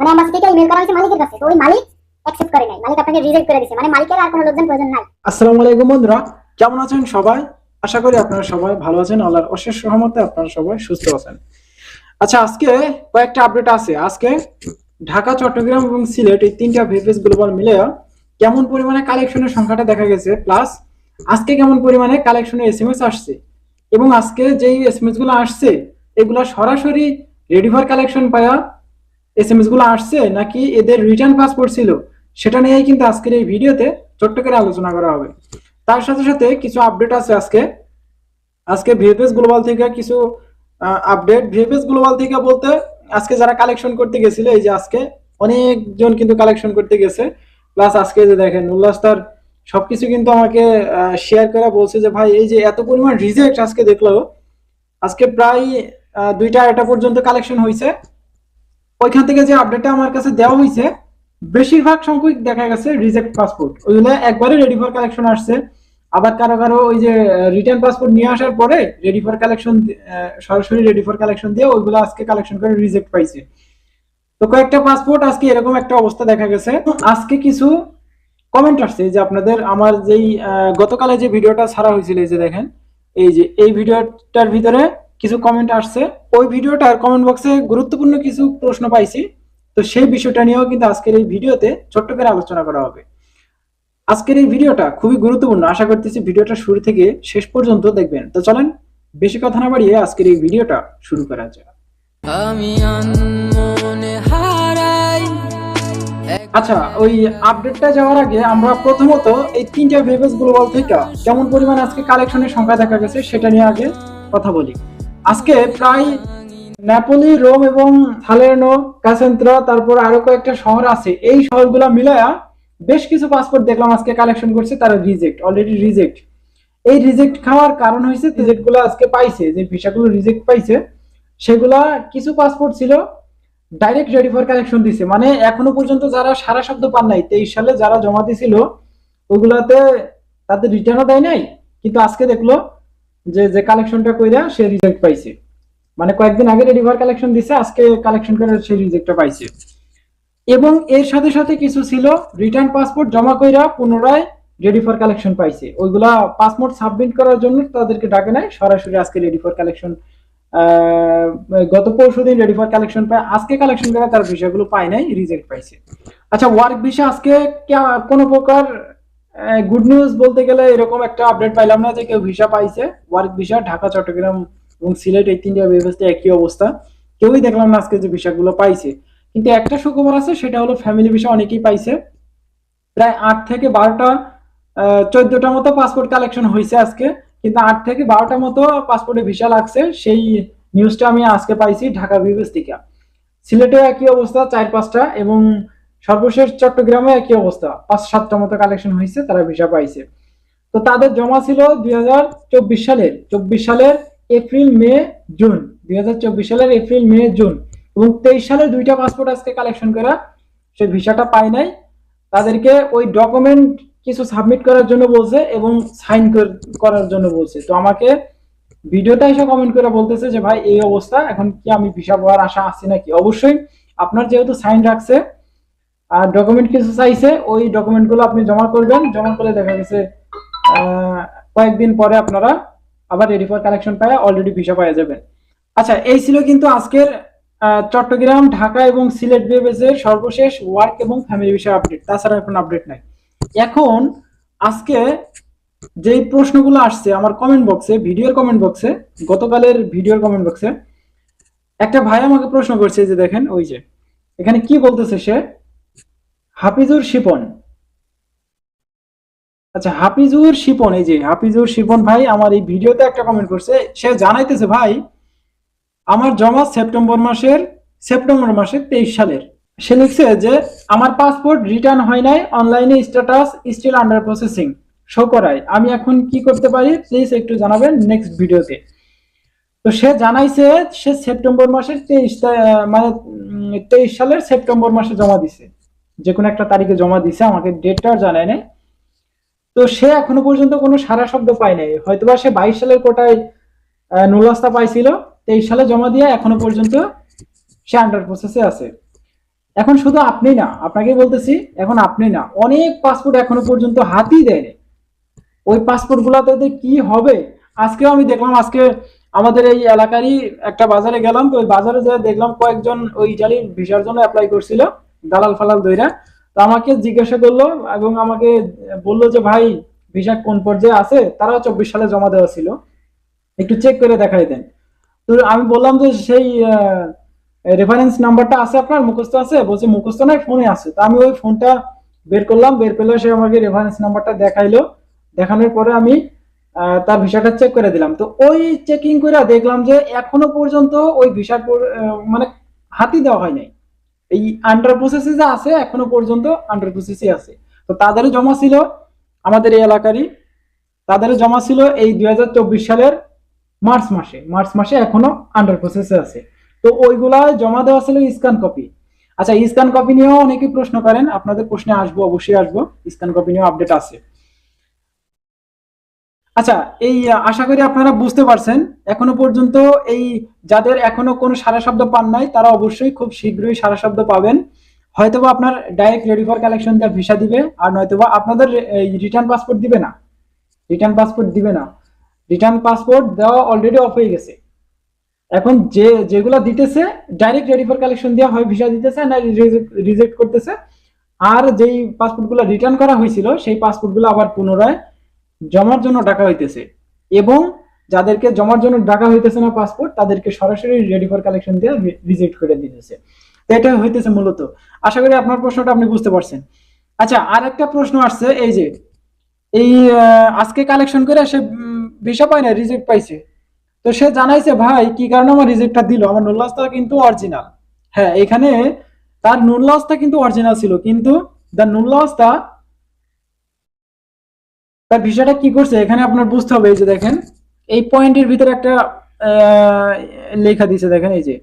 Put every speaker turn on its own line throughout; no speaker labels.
মানে এম্বাসি থেকে ইমেল করা হয়েছে মালিকের কাছে। তো ওই মালিক অ্যাকসেপ্ট করে নাই। মালিক আপনাকে রিজেক্ট করে দিয়েছে মানে মালিকের আর কোনো লোকজন প্রয়োজন নাই।
আসসালামু আলাইকুম বন্ধুরা, কেমন আছেন সবাই? আশা করি আপনারা সবাই ভালো আছেন। আল্লাহর অশেষ রহমতে আপনারা সবাই সুস্থ আছেন। আচ্ছা আজকে কয়েকটা আপডেট আছে। আজকে ঢাকা, চট্টগ্রাম এবং সিলেট এই তিনটা ভিপিএস গ্লোবাল মিলে কেমন পরিমাণে কালেকশনের সংখ্যাটা দেখা গেছে। প্লাস আজকে কেমন পরিমাণে কালেকশনের এসএমএস আসছে। এবং আজকে যেই এসএমএসগুলো আসছে, এগুলা সরাসরি রেডিভার কালেকশন পায়া এসএমএসগুলো আসছে নাকি এদের রিটার্ন পাসপোর্ট ছিল, সেটা নিয়েই কিন্তু আজকের এই ভিডিওতে ছোট্ট করে আলোচনা করা হবে। তার সাথে সাথে কিছু আপডেট আছে আজকে। আজকে ভিএফএস গ্লোবাল থেকে কিছু আপডেট ভিএফএস গ্লোবাল থেকে বলতে আজকে যারা কালেকশন করতে গেছিল, এই যে আজকে অনেকজন কিন্তু কালেকশন করতে গেছে। প্লাস আজকে যে দেখেন উল্লাস তার সবকিছু কিন্তু আমাকে শেয়ার করে বলছে যে, ভাই, এই যে এত পরিমাণ রিজেক্ট আজকে দেখল। আজকে প্রায় দুইটা আড়াইটা পর্যন্ত কালেকশন হয়েছে ওইখান থেকে যে আপডেটটা আমার কাছে দেওয়া হয়েছে বেশিরভাগ সংখ্যক দেখা গেছে রিজেক্ট পাসপোর্ট ওইগুলো একবারে রেডি ফর কালেকশন আসছে। আবার কারও কারও ওই যে রিটার্ন পাসপোর্ট নিয়ে আসার পরে রেডি ফর কালেকশন সরাসরি রেডি ফর কালেকশন দিয়ে ওইগুলো আজকে কালেকশন করে রিজেক্ট পাইছে। তো কয়েকটা পাসপোর্ট আজকে এরকম একটা অবস্থা দেখা গেছে। আজকে কিছু কমেন্ট আসছে যে আপনাদের আমার যেই গতকালে যে ভিডিওটা ছাড়া হয়েছিল, এই যে দেখেন, এই যে, এই ভিডিওটার ভিতরে কিছু কমেন্ট আসছে। ওই ভিডিওটার কমেন্ট বক্সে গুরুত্বপূর্ণ কিছু প্রশ্ন পাইছি। তো সেই বিষয়টা নিয়েও কিন্তু আজকের এই ভিডিওতে ছোট্ট করে আলোচনা করা হবে। আজকের এই ভিডিওটা খুবই গুরুত্বপূর্ণ। আশা করতেছি ভিডিওটা শুরু থেকে শেষ পর্যন্ত দেখবেন। তো চলেন বেশি কথা না বাড়িয়ে আজকের এই ভিডিওটা শুরু করা যাক।
আমি
আচ্ছা ওই আপডেটটা যাওয়ার আগে আমরা প্রথমত এই তিনটা ভেবেস গ্লোবাল থেকে কেমন পরিমাণ আজকে কালেকশনের সংখ্যা দেখা গেছে সেটা নিয়ে আগে কথা বলি। আজকে প্রায় নেপোলি, রোম এবং সালের্নো কাসেন্ত্রা তারপর আরও কয়েকটা শহর আছে। এই শহরগুলো মিলায়া বেশ কিছু পাসপোর্ট দেখলাম আজকে কালেকশন করছে, তারা রিজেক্ট অলরেডি রিজেক্ট এই রিজেক্ট খাওয়ার কারণ হয়েছে রিজেক্টগুলো আজকে পাইছে, যে ভিসাগুলো রিজেক্ট পাইছে, সেগুলা কিছু পাসপোর্ট ছিল ডাইরেক্ট রেডি ফর কালেকশন দিছে। মানে এখনও পর্যন্ত যারা সারা শব্দ পান নাই, তেইশ সালে যারা জমা দিছিল, ওগুলাতে তাদের রিটার্নও দেয় নাই, কিন্তু আজকে দেখল যে যে কালেকশনটা কইরা সে রিজেক্ট পাইছে। মানে কয়েকদিন আগে রেডি ফর কালেকশন দিছে, আজকে কালেকশন করে সে রিজেক্টটা পাইছে। এবং এর সাথে সাথে কিছু ছিল রিটার্ন পাসপোর্ট জমা কইরা পুনরায় রেডি ফর কালেকশন পাইছে। ওইগুলা পাসপোর্ট সাবমিট করার জন্য তাদেরকে ডাকে নাই, সরাসরি আজকে রেডি ফর কালেকশন গত পরশু দিন রেডি ফর কালেকশন পায়, আজকে কালেকশন করে তার বিষয়গুলো পায় নাই রিজেক্ট পাইছে। আচ্ছা ওয়ার্ক ভিসা আজকে কোনো প্রকার গুড নিউজ বলতে গেলে এরকম একটা আপডেট পাইলাম না যে কেউ ভিসা পাইছে। ওয়ার্ক ভিসা ঢাকা, চট্টগ্রাম এবং সিলেট, এই তিনটা ব্যবস্থা একই অবস্থা। কেউই দেখলাম না আজকে যে ভিসাগুলো পাইছে। কিন্তু একটা সুখবর আছে, সেটা হলো ফ্যামিলি ভিসা অনেকেই পাইছে। প্রায় আট থেকে বারোটা চোদ্দটা মতো পাসপোর্ট কালেকশন হয়েছে আজকে। কিন্তু আট থেকে বারোটা মতো পাসপোর্টে ভিসা লাগছে। সেই নিউজটা আমি আজকে পাইছি ঢাকা বিবেস থেকে। সিলেটেও একই অবস্থা, চার পাঁচটা এবং সর্বশেষ চট্টগ্রামে একই অবস্থা। পাঁচ সাতটা মতো কালেকশন হয়েছে, তারা ভিসা পাইছে। তো তাদের জমা ছিল দুই হাজার চব্বিশ সালের। চব্বিশ সালের এপ্রিল, মে, জুন। দুই হাজার চব্বিশ সালের এপ্রিল, মে, জুন। এবং তেইশ সালের দুইটা পাসপোর্ট আজকে কালেকশন করা। সে ভিসাটা পায় নাই। তাদেরকে ওই ডকুমেন্ট কিছু সাবমিট করার জন্য বলছে এবং সাইন করার জন্য বলছে। তো আমাকে ভিডিওটা এসে কমেন্ট করে বলতেছে যে, ভাই, এই অবস্থা। এখন কি আমি ভিসা পাওয়ার আশা আছে নাকি? অবশ্যই, আপনার যেহেতু সাইন রাখছে আর ডকুমেন্ট কিছু চাইছে, ওই ডকুমেন্টগুলো আপনি জমা করবেন। জমা করে দেখা গেছে কয়েকদিন পরে আপনারা আবার রেডি ফর কালেকশন পায় অলরেডি ভিসা পাওয়া যাবেন। আচ্ছা এই ছিল কিন্তু আজকের চট্টগ্রাম, ঢাকা এবং সিলেট বিএবেজের সর্বশেষ ওয়ার্ক এবং ফ্যামিলি বিষয় আপডেট তাছাড়া এখন আপডেট নাই। এখন আজকে যেই প্রশ্নগুলো আসছে আমার কমেন্ট বক্সে ভিডিওর কমেন্ট বক্সে গতকালের ভিডিওর কমেন্ট বক্সে একটা ভাই আমাকে প্রশ্ন করছে যে দেখেন, ওই যে, এখানে কি বলতেছে সে? হাফিজুর শিপন। আচ্ছা হাফিজুর শিপন, এই যে হাফিজুর শিপন ভাই আমার এই ভিডিওতে একটা কমেন্ট করছে। সে জানাইতেছে, ভাই, আমার জমা সেপ্টেম্বর মাসের সেপ্টেম্বর মাসের তেইশ সালের। সে লিখছে যে, আমার পাসপোর্ট রিটার্ন হয় নাই অনলাইনে status still under processing show করায় আমি এখন কি করতে পারি? প্লিজ একটু জানাবেন নেক্সট ভিডিওতে। তো সে জানাইছে, সে সেপ্টেম্বর মাসের তেইশ মানে তেইশ সালের সেপ্টেম্বর মাসে জমা দিছে। যে কোনো একটা তারিখে জমা দিছে, আমাকে ডেটটা জানায় নাই। তো সে এখনও পর্যন্ত কোনো সারা শব্দ পায় নাই। হয়তোবা সে বাইশ সালের কোটায় নুলাস্তা পাইছিল, তেইশ সালে জমা দিয়ে এখনও পর্যন্ত সে আন্ডার প্রসেসে আছে। এখন শুধু আপনি না আপনাকে বলতেছি, এখন আপনি না, অনেক পাসপোর্ট এখনও পর্যন্ত হাতই দেয়নি ওই পাসপোর্ট গুলাতে কি হবে? আজকেও আমি দেখলাম, আজকে আমাদের এই এলাকারই একটা বাজারে গেলাম, তো ওই বাজারে যে দেখলাম কয়েকজন ওই ইটালির ভিসার জন্য অ্যাপ্লাই করছিল। দালাল ফালাল দইরা তো আমাকে জিজ্ঞাসা করল এবং আমাকে বলল যে, ভাই, ভিসা কোন পর্যায়ে আছে? তারা চব্বিশ সালে জমা দেওয়া ছিল। একটু চেক করে দেখাই দেন। তো আমি বললাম যে, সেই রেফারেন্স নাম্বারটা আছে আপনার, মুখস্থ আছে? বলছে, মুখস্থ নাই, ফোনে আছে। তো আমি ওই ফোনটা বের করলাম, বের করলে সে আমাকে রেফারেন্স নাম্বারটা দেখাইলো। দেখানোর পরে আমি তার ভিসাটা চেক করে দিলাম। তো ওই চেকিং করে দেখলাম যে, এখনও পর্যন্ত ওই ভিসা মানে হাতি দেওয়া হয় নাই। এই আন্ডার প্রসেসে যে আছে, এখনও পর্যন্ত আন্ডার প্রসেসে আছে। তো তাদেরও জমা ছিল আমাদের এই এলাকারই, তাদেরও জমা ছিল এই দুই হাজার চব্বিশ সালের মার্চ মাসে মার্চ মাসে এখনও আন্ডার প্রসেসে আছে। তো ওইগুলা জমা দেওয়া ছিল স্ক্যান কপি আচ্ছা স্ক্যান কপি নিয়েও অনেকে প্রশ্ন করেন, আপনাদের প্রশ্নে আসব, অবশ্যই আসব স্ক্যান কপি নিয়েও আপডেট আছে। আচ্ছা এই আশা করি আপনারা বুঝতে পারছেন। এখনও পর্যন্ত এই যাদের এখনও কোনো সারা শব্দ পান নাই, তারা অবশ্যই খুব শীঘ্রই সারা শব্দ পাবেন। হয়তোবা আপনার ডাইরেক্ট রেডি ফর কালেকশন দেওয়া ভিসা দিবে, আর নয়তোবা আপনাদের রিটার্ন পাসপোর্ট দিবে না। রিটার্ন পাসপোর্ট দিবে না। রিটার্ন পাসপোর্ট দেওয়া অলরেডি অফ হয়ে গেছে। এখন যে, যেগুলো দিতেছে ডাইরেক্ট রেডি ফর কালেকশন দেওয়া হয় ভিসা দিতেছে, না রিজেক্ট করতেছে, আর যেই পাসপোর্টগুলো রিটার্ন করা হয়েছিল, সেই পাসপোর্টগুলো আবার পুনরায় জমার জন্য ডাকা হইতেছে। এবং যাদেরকে জমার জন্য ডাকা হইতেছে না পাসপোর্ট তাদেরকে সরাসরি রেডি ফর কালেকশন দিয়ে রিজেক্ট করে দিতেছে। তো এটা হইতেছে মূলত। আশা করি আপনার প্রশ্নটা আপনি বুঝতে পারছেন। আচ্ছা আর একটা প্রশ্ন আসছে, এই যে, এই আজকে কালেকশন করে সে ভিসা পায় না রিজেক্ট পাইছে। তো সে জানাইছে, ভাই, কি কারণে আমার রিজেক্টটা দিল? আমার নুল্লাসটা কিন্তু অরিজিনাল হ্যাঁ এখানে তার নুল্লাসটা কিন্তু অরিজিনাল ছিল, কিন্তু দ্য নুল্লাসটা তার ভিসাটা কি করছে? এখানে আপনার বুঝতে হবে এই যে দেখেন, এই পয়েন্টের ভিতরে একটা লেখা দিছে, দেখেন এই যে।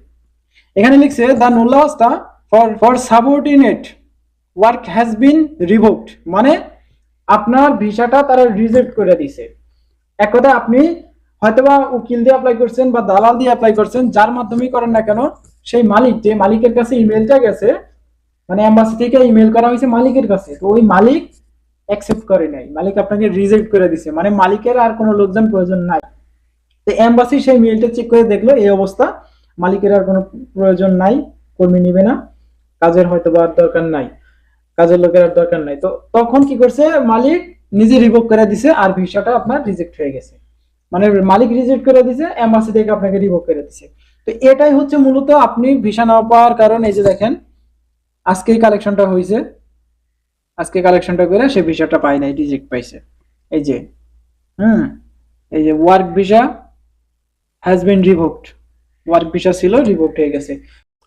এখানে লিখছে দ্য নুল্লাসটা for for subordinate work has been revoked মানে আপনার ভিসাটা তারা রিজেক্ট করে দিছে। এক কথা আপনি হয়তোবা উকিল দিয়ে অ্যাপ্লাই করছেন বা দালাল দিয়ে অ্যাপ্লাই করছেন, যার মাধ্যমেই করেন না কেন, সেই মালিক, যে মালিকের কাছে ইমেলটা গেছে মানে এম্বাসি থেকে ইমেল করা হয়েছে মালিকের কাছে, তো ওই মালিক অ্যাকসেপ্ট করে নাই। মালিক আপনাকে রিজেক্ট করে দিছে। মানে মালিকের আর কোনো লোকজন প্রয়োজন নাই। তো এম্বাসি সেই মেলটা চেক করে দেখল, এই অবস্থা। মালিকের আর কোনো প্রয়োজন নাই, কর্মী নিবে না। কাজের হয়তো বা দরকার নাই। কাজের লোকের আর দরকার নাই। তো তখন কি করছে? মালিক নিজে রিভোক করে দিছে আর ভিসাটা আপনার রিজেক্ট হয়ে গেছে। মানে মালিক রিজেক্ট করে দিছে এম্বাসি থেকে আপনাকে রিভোক করে দিছে। তো এটাই হচ্ছে মূলত আপনি ভিসা না পাওয়ার কারণ। এই যে দেখেন, আজকেই কালেকশনটা হয়েছে। আজকে কালেকশনটা করে সে ভিসাটা পায় নাই রিজেক্ট পাইছে। এই যে, হুম? এই যে work visa has been revoked work visa ছিল রিভোকড হয়ে গেছে।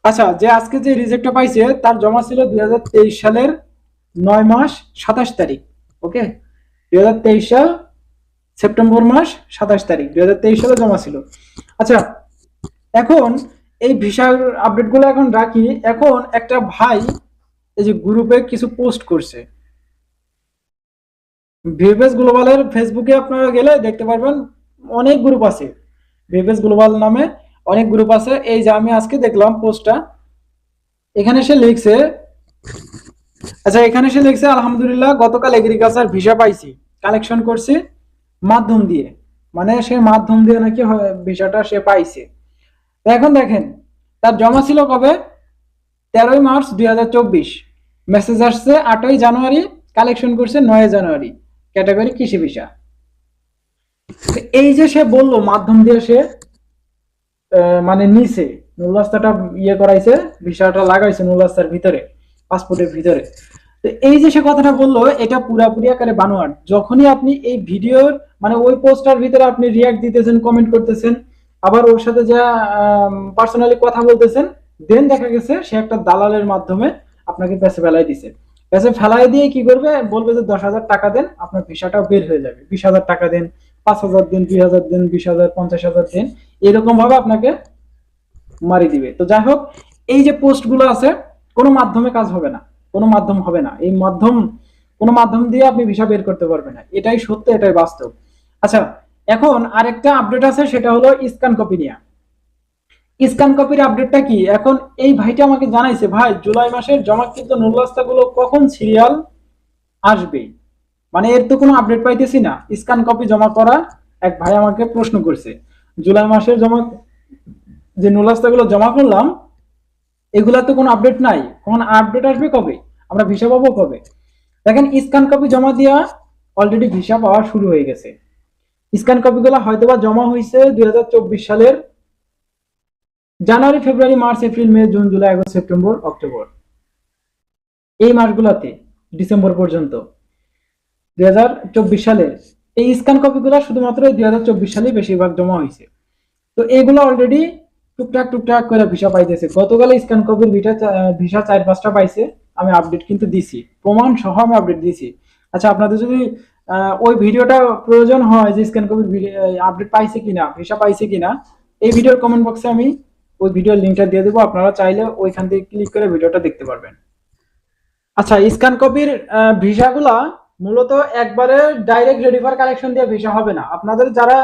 আচ্ছা যে আজকে যে রিজেক্টটা পাইছে, তার জমা ছিল দু হাজার তেইশ সালের নয় মাস সাতাশ তারিখ ওকে দুই হাজার তেইশ সাল সেপ্টেম্বর মাস সাতাশ তারিখ, দুই হাজার তেইশ সালে জমা ছিল। আচ্ছা এখন এই ভিসার আপডেটগুলো এখন রাখি। এখন একটা ভাই এই যে গ্রুপে কিছু পোস্ট করছে। ভিভেস গ্লোবালের ফেসবুকে আপনারা গেলে দেখতে পারবেন অনেক গ্রুপ আছে। ভিভেস গ্লোবাল নামে অনেক গ্রুপ আছে। এই যে আমি আজকে দেখলাম পোস্টটা, এখানে সে লিখছে আচ্ছা এখানে সে লিখছে, আলহামদুলিল্লাহ, গতকাল এগ্রিকালচার ভিসা পাইছি কালেকশন করছি, মাধ্যম দিয়ে। মানে সে মাধ্যম দিয়ে নাকি ভিসাটা সে পাইছে। এখন দেখেন, তার জমা ছিল কবে? তেরোই মার্চ দুই হাজার চব্বিশ। মেসেজ আসছে আটই জানুয়ারি কালেকশন করছে নয় জানুয়ারি ক্যাটাগরি কৃষি ভিসা এই যে সে বলল, মাধ্যম দিয়ে সে মানে নিছে নুল্লাস্তাটা ইয়ে করাইছে, ভিসাটা লাগাইছে নুল্লাস্তার ভিতরে পাসপোর্টের ভিতরে। তো এই যে সে কথাটা বলল, এটা পুরাপুরি আকারে বানোয়াট। যখনই আপনি এই ভিডিওর মানে ওই পোস্টার ভিতরে আপনি রিয়াক্ট দিতেছেন কমেন্ট করতেছেন, আবার ওর সাথে যা পার্সোনালি কথা বলতেছেন দেন দেখা গেছে সে একটা দালালের মাধ্যমে আপনাকে পেছে ফেলাই দিছে। পেছে ফেলাই দিয়ে কি করবে? বলবে যে দশ হাজার টাকা দেন, আপনার ভিসাটাও বের হয়ে যাবে। বিশ হাজার টাকা দেন, পাঁচ হাজার দিন, দুই হাজার দিন, বিশ হাজার, পঞ্চাশ হাজার দিন এরকম ভাবে আপনাকে মারি দিবে। তো যাই হোক, এই যে পোস্টগুলো আছে, কোনো মাধ্যমে কাজ হবে না। কোনো মাধ্যম হবে না। এই মাধ্যম, কোনো মাধ্যম দিয়ে আপনি ভিসা বের করতে পারবেন না। এটাই সত্য, এটাই বাস্তব। আচ্ছা এখন আরেকটা আপডেট আছে, সেটা হলো স্ক্যান কপি নিয়ে স্ক্যান কপির আপডেটটা কি? এখন এই ভাইটা আমাকে জানাইছে, ভাই, জুলাই মাসের জমাকৃতগুলো কখন সিরিয়াল আসবে? মানে এর তো কোনো আপডেট পাইতেছি না। স্ক্যান কপি জমা করা এক ভাই আমাকে প্রশ্ন করছে, জুলাই মাসের জমা, যে গুলো জমা করলাম, এগুলা তো কোনো আপডেট নাই। কোন আপডেট আসবে কবে? আমরা ভিসা পাবো কবে? দেখেন স্ক্যান কপি জমা দেওয়া অলরেডি ভিসা পাওয়া শুরু হয়ে গেছে। স্ক্যান কপিগুলো হয়তোবা জমা হয়েছে দুই হাজার চব্বিশ সালের জানুয়ারি, ফেব্রুয়ারি, মার্চ, এপ্রিল, মে, June, July, August, September, October. এই মাসগুলোতে, ডিসেম্বর পর্যন্ত, দুই সালে, এই স্ক্যান কপিগুলো শুধুমাত্র দুই হাজার চব্বিশ সালে বেশিরভাগ জমা হয়েছে। তো এগুলো অলরেডি টুকটাক টুকটাক করে ভিসা পাইতেছে। গতকাল স্ক্যান কপির ভিসা ভিসা চার, পাঁচটা পাইছে। আমি আপডেট কিন্তু দিছি। প্রমাণ সহ আমি আপডেট দিছি। আচ্ছা আপনাদের যদি ওই ভিডিওটা প্রয়োজন হয় যে স্ক্যান কপির আপডেট পাইছে কিনা ভিসা পাইছে কিনা, এই ভিডিওর কমেন্ট বক্সে আমি ওই ভিডিওর লিঙ্কটা দিয়ে দেবো। আপনারা চাইলে ওইখান থেকে ক্লিক করে ভিডিওটা দেখতে পারবেন। আচ্ছা স্ক্যান কপির ভিসাগুলা মূলত একবারে ডাইরেক্ট রেডিফার কালেকশন দিয়ে ভিসা হবে না। আপনাদের যারা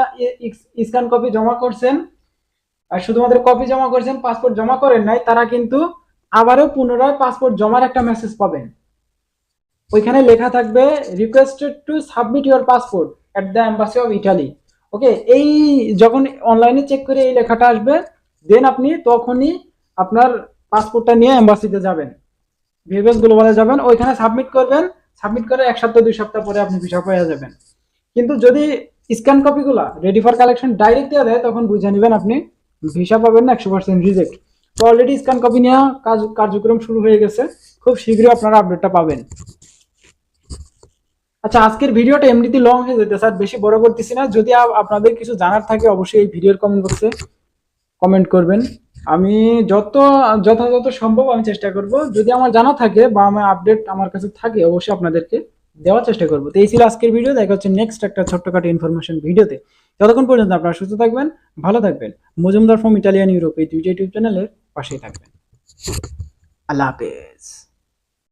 স্ক্যান কপি জমা করছেন, আর শুধুমাত্র কপি জমা করছেন পাসপোর্ট জমা করেন নাই, তারা কিন্তু আবারও পুনরায় পাসপোর্ট জমার একটা মেসেজ পাবেন। ওইখানে লেখা থাকবে requested to submit your passport at the embassy of Italy okay এই যখন অনলাইনে চেক করে এই লেখাটা আসবে দেন আপনি তখনই আপনার পাসপোর্টটা নিয়ে এম্বাসিতে যাবেন। ভিভিএস গ্লোবালে যাবেন, ওইখানে সাবমিট করবেন সাবমিট করে এক সপ্তাহ, দুই সপ্তাহ পরে আপনি ভিসা পেয়ে যাবেন। কিন্তু যদি স্ক্যান কপিগুলা রেডি ফর কালেকশন ডাইরেক্ট দিয়ে দেয়, তখন বুঝে নেবেন আপনি ভিসা পাবেন না, একশো পার্সেন্ট রিজেক্ট তো অলরেডি স্ক্যান কপি নেওয়া কাজ, কার্যক্রম শুরু হয়ে গেছে। খুব শীঘ্রই আপনারা আপডেটটা পাবেন। আচ্ছা আজকের ভিডিওটা এমনিতে লং হয়ে যেতে স্যার বেশি বড় করতেছি না। যদি আপনাদের কিছু জানার থাকে, অবশ্যই এই ভিডিওর কমেন্ট বক্সে কমেন্ট করবেন। আমি যত, যথাযথ সম্ভব আমি চেষ্টা করব। যদি আমার জানা থাকে বা আমার আপডেট আমার কাছে থাকে, অবশ্যই আপনাদেরকে দেওয়ার চেষ্টা করব। তো এই ছিল আজকের ভিডিও দেখা হচ্ছে নেক্সট একটা ছোট্টখাটো ইনফরমেশন ভিডিওতে ততক্ষণ পর্যন্ত আপনারা সুস্থ থাকবেন, ভালো থাকবেন। মজুমদার ফ্রম ইটালিয়ান ইউরোপ এই দুইটা ইউটিউব চ্যানেলের পাশেই থাকবেন। আল্লাহ হাফেজ।